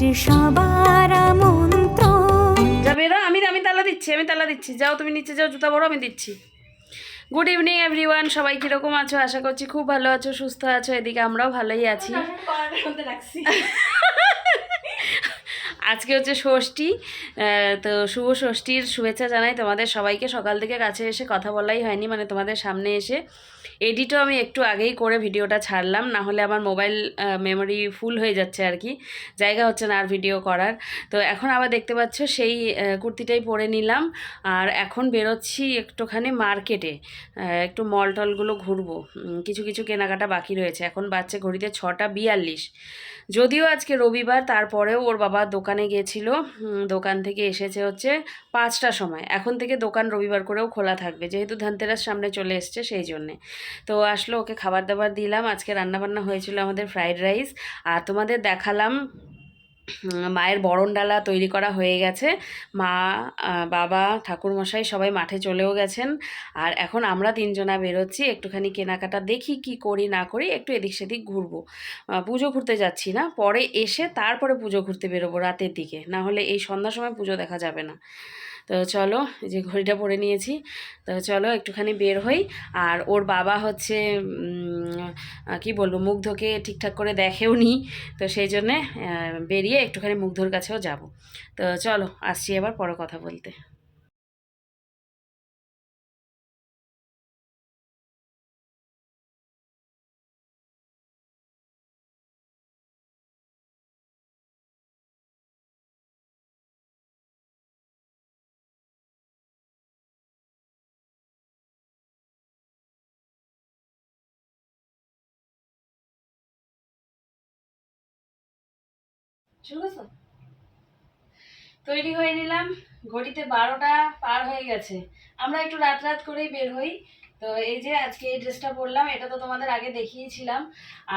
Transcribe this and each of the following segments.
যে সবার যাবে আমি আমি তালা দিচ্ছি আমি তালা দিচ্ছি। যাও তুমি নিচে যাও জুতা বড় আমি দিচ্ছি। গুড ইভিনিং এভরিওয়ান সবাই কীরকম আছো? আশা করছি খুব ভালো আছো সুস্থ আছো। এদিকে আমরাও ভালোই আছি। আজকে হচ্ছে ষষ্ঠী তো শুভ ষষ্ঠীর শুভেচ্ছা জানাই তোমাদের সবাইকে। সকাল থেকে কাছে এসে কথা বলাই হয়নি মানে তোমাদের সামনে এসে। এডিটও আমি একটু আগেই করে ভিডিওটা ছাড়লাম না হলে আমার মোবাইল মেমোরি ফুল হয়ে যাচ্ছে আর কি। জায়গা হচ্ছে না আর ভিডিও করার। তো এখন আবার দেখতে পাচ্ছ সেই কুর্তিটাই পরে নিলাম। আর এখন বেরোচ্ছি একটুখানি মার্কেটে একটু মল টলগুলো ঘুরবো। কিছু কিছু কেনাকাটা বাকি রয়েছে। এখন বাচ্চা ঘড়িতে ছটা বিয়াল্লিশ। যদিও আজকে রবিবার, তারপরেও ওর বাবা দোকানে গিয়েছিল দোকান থেকে এসেছে হচ্ছে পাঁচটার সময়। এখন থেকে দোকান রবিবার করেও খোলা থাকবে। যেহেতু ধনতেরাস সামনে চলে এসছে, সেই জন্যে। তো আসলো ওকে খাবার দাবার দিলাম। আজকে রান্নাবান্না হয়েছিল আমাদের ফ্রাইড রাইস। আর তোমাদের দেখালাম মায়ের বরণ ডালা তৈরি করা হয়ে গেছে। মা বাবা, ঠাকুরমশাই সবাই মাঠে চলেও গেছেন। আর এখন আমরা তিনজনা বেরোচ্ছি, একটুখানি কেনাকাটা দেখি কি করি, না করি, একটু এদিক সেদিক ঘুরবো। পুজো ঘুরতে যাচ্ছি না, পরে এসে তারপরে পুজো ঘুরতে বেরোবো রাতের দিকে। না হলে এই সন্ধ্যার সময় পুজো দেখা যাবে না। তো চলো যে ঘড়িটা পরে নিয়েছি। তো চলো একটুখানি বের হই। আর ওর বাবা হচ্ছে কি বলব, মুগ্ধকে ঠিকঠাক করে দেখেও নি। তো সেই জন্যে বেরিয়ে একটুখানি মুগ্ধর কাছেও যাব। তো চলো, আসছি এবার পরে কথা বলতে। তৈরি হয়ে নিলাম। ঘড়িতে বারোটা পার হয়ে গেছে। আমরা একটু রাত রাত করেই বের হই। তো এই যে আজকে এই ড্রেসটা পরলাম, এটা তো তোমাদের আগে দেখিয়েছিলাম।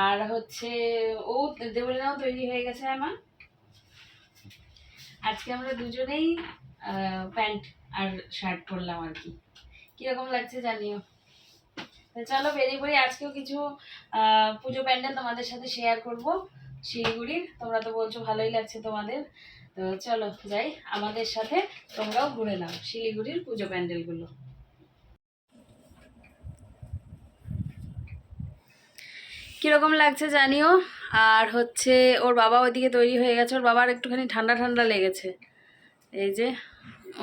আর হচ্ছে, ও দেবলিনাও তৈরি হয়ে গেছে আমার আজকে আমরা দুজনেই প্যান্ট আর শার্ট পরলাম আর কি। কীরকম লাগছে জানিও। চলো বেরিয়ে পড়ি। আজকেও কিছু পুজো প্যান্ডেল তোমাদের সাথে শেয়ার করব। শিলিগুড়ির। তোমরা তো বলছো ভালোই লাগছে তোমাদের। তো চলো যাই, আমাদের সাথে তোমরাও ঘুরে নাও শিলিগুড়ির পুজো প্যান্ডেলগুলো। কীরকম লাগছে জানিও? আর হচ্ছে ওর বাবা ওইদিকে তৈরি হয়ে গেছে। ওর বাবার একটুখানি ঠান্ডা ঠান্ডা লেগেছে। এই যে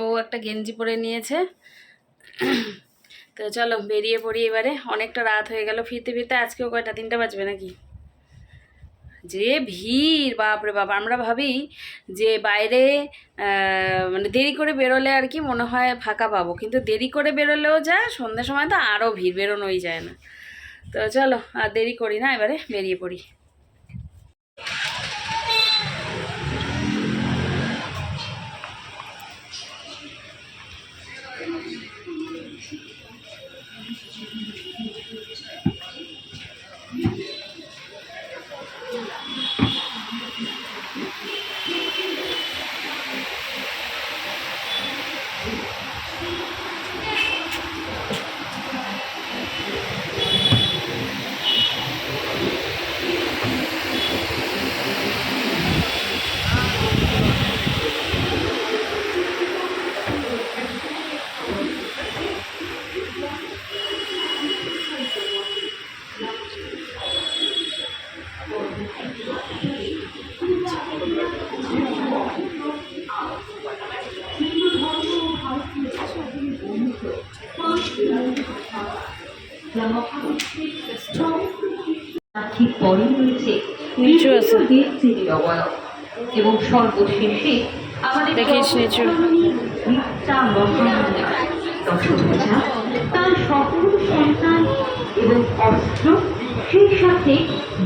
ও একটা গেঞ্জি পরে নিয়েছে। তো চলো বেরিয়ে পড়ি এবারে। অনেকটা রাত হয়ে গেল। ফিরতে ফিরতে আজকেও কয়টা? তিনটা বাজবে নাকি? যে ভিড় বাপরে বাপ, আমরা ভাবি যে বাইরে মানে দেরি করে বেরোলে আর কি মনে হয় ফাঁকা পাবো। কিন্তু দেরি করে বেরোলেও যা, সন্ধ্যের সময় তো আরও ভিড়, বেরোনোই যায় না। তো চলো, আর দেরি করি না, এবারে বেরিয়ে পড়ি। সর্বশেষে আমাদের তার সকল সন্তান এবং অস্ত্র সেই সাথে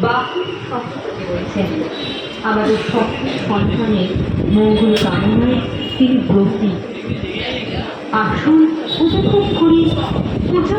বাকি রয়েছেন আমাদের সকল সন্তানের মঙ্গল কামনায় তিনি ব্রতী। আসুন উপভোগ করি পূজা।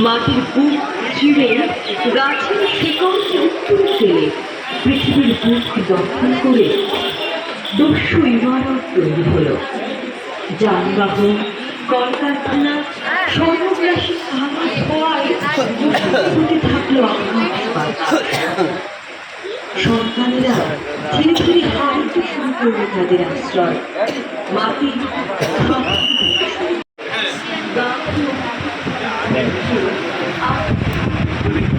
মাটির বুক চিড়ে গাছের শিকড়কে উত্তরে ফেলে পৃথিবীর বুক দখল করে দস্যু ইমারত তৈরি হলো। যানবাহন, কলকারখানা, সর্বগ্রাসী কালো ধোঁয়ায় হতে থাকল সন্তানেরা ধীরে ধীরে হারাতে শুরু করল তাদের আশ্রয়। মাটি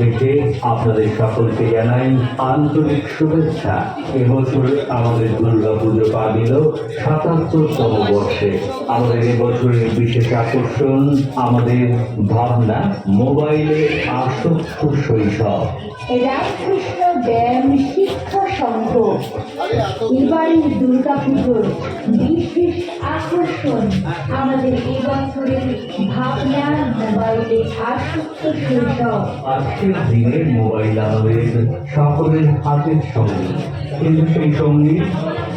থেকে আপনাদের সকলকে জানাই আন্তরিক শুভেচ্ছা। এবছর আমাদের দুর্গা পুজো পা দিল সাতাত্তরতম বর্ষে। আমাদের এবছরের বিশেষ আকর্ষণ, আমাদের ভাবনা মোবাইলে আসক্ত শৈশব। রামকৃষ্ণ ব্যায়াম শিক্ষা সংঘ। এবারের দুর্গাপুজোর বিশেষ আকর্ষণ আমাদের এবছরের ভাবনা মোবাইলে আসক্ত শৈশব। আজকের দিনে মোবাইল আমাদের সকলের হাতের সঙ্গী। কিন্তু সেই সঙ্গী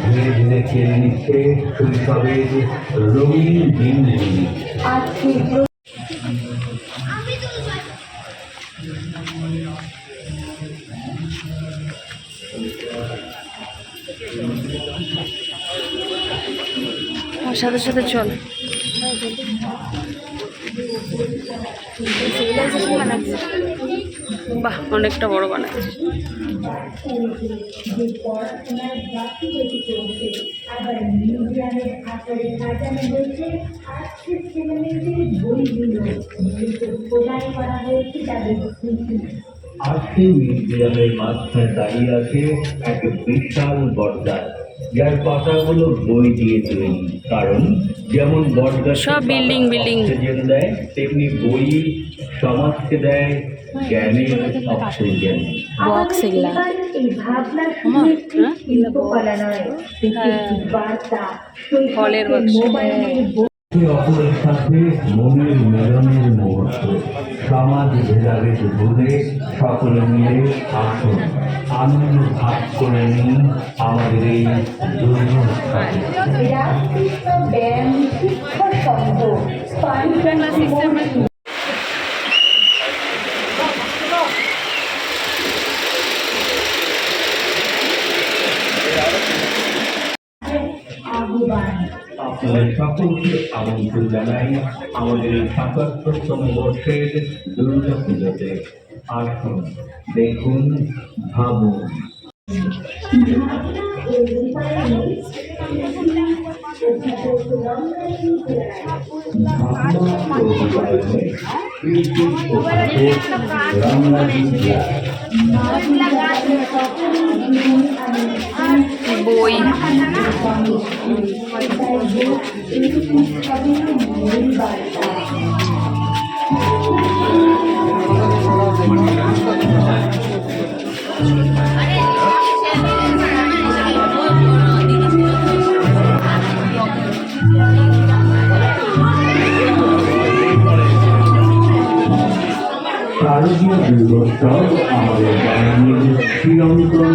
ধীরে ধীরে কেড়ে নিচ্ছে শৈশবের রঙিন দিনগুলি। আজকে সাথে সাথে চল। বাহ অনেকটা বড় বানাচ্ছে। আজকে মিউজিয়ামের মাঝখানে দাঁড়িয়ে আছে এক বিশাল বটগাছ যার পাতাগুলো বই দিয়ে তৈরি কারণ যেমন বটগাছ সব building, building। অক্সিজেন দেয় তেমনি বই সমাজকে দেয় জ্ঞানের অক্সিজেন বক্স এগুলা ভাবনা শুধু ওমা, হ্যাঁ? শিল্পকলা নয় এটি হ্যাঁ। বার্তা ফলের বাক্স। অপরের সাথে মনের মিলনের মুহূর্ত। সমাজ ভেদাভেদ ভুলে সকলে মিলে আসুন। আনন্দ ভাগ করে নিন আমাদের এই দুর্ঘটনা পানিগ্রাম সকলকে আমন্ত্রণ জানাই আমাদের এই সাতাত্তরতম বর্ষের দুর্গা পুজোতে। আসুন দেখুন ভাবুন। বই। Ele vai শারদীয় দুর্গোৎসব আমাদের বাঙালির চিরন্তন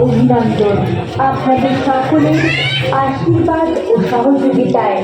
অভিনন্দন আপনাদের সকলের আশীর্বাদ ও সহযোগিতায়।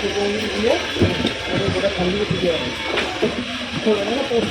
চিকন দিয়ে ওদের গোটা খালি দিতে হবে পোস্ট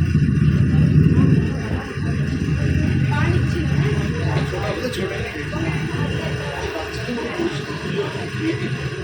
ছোট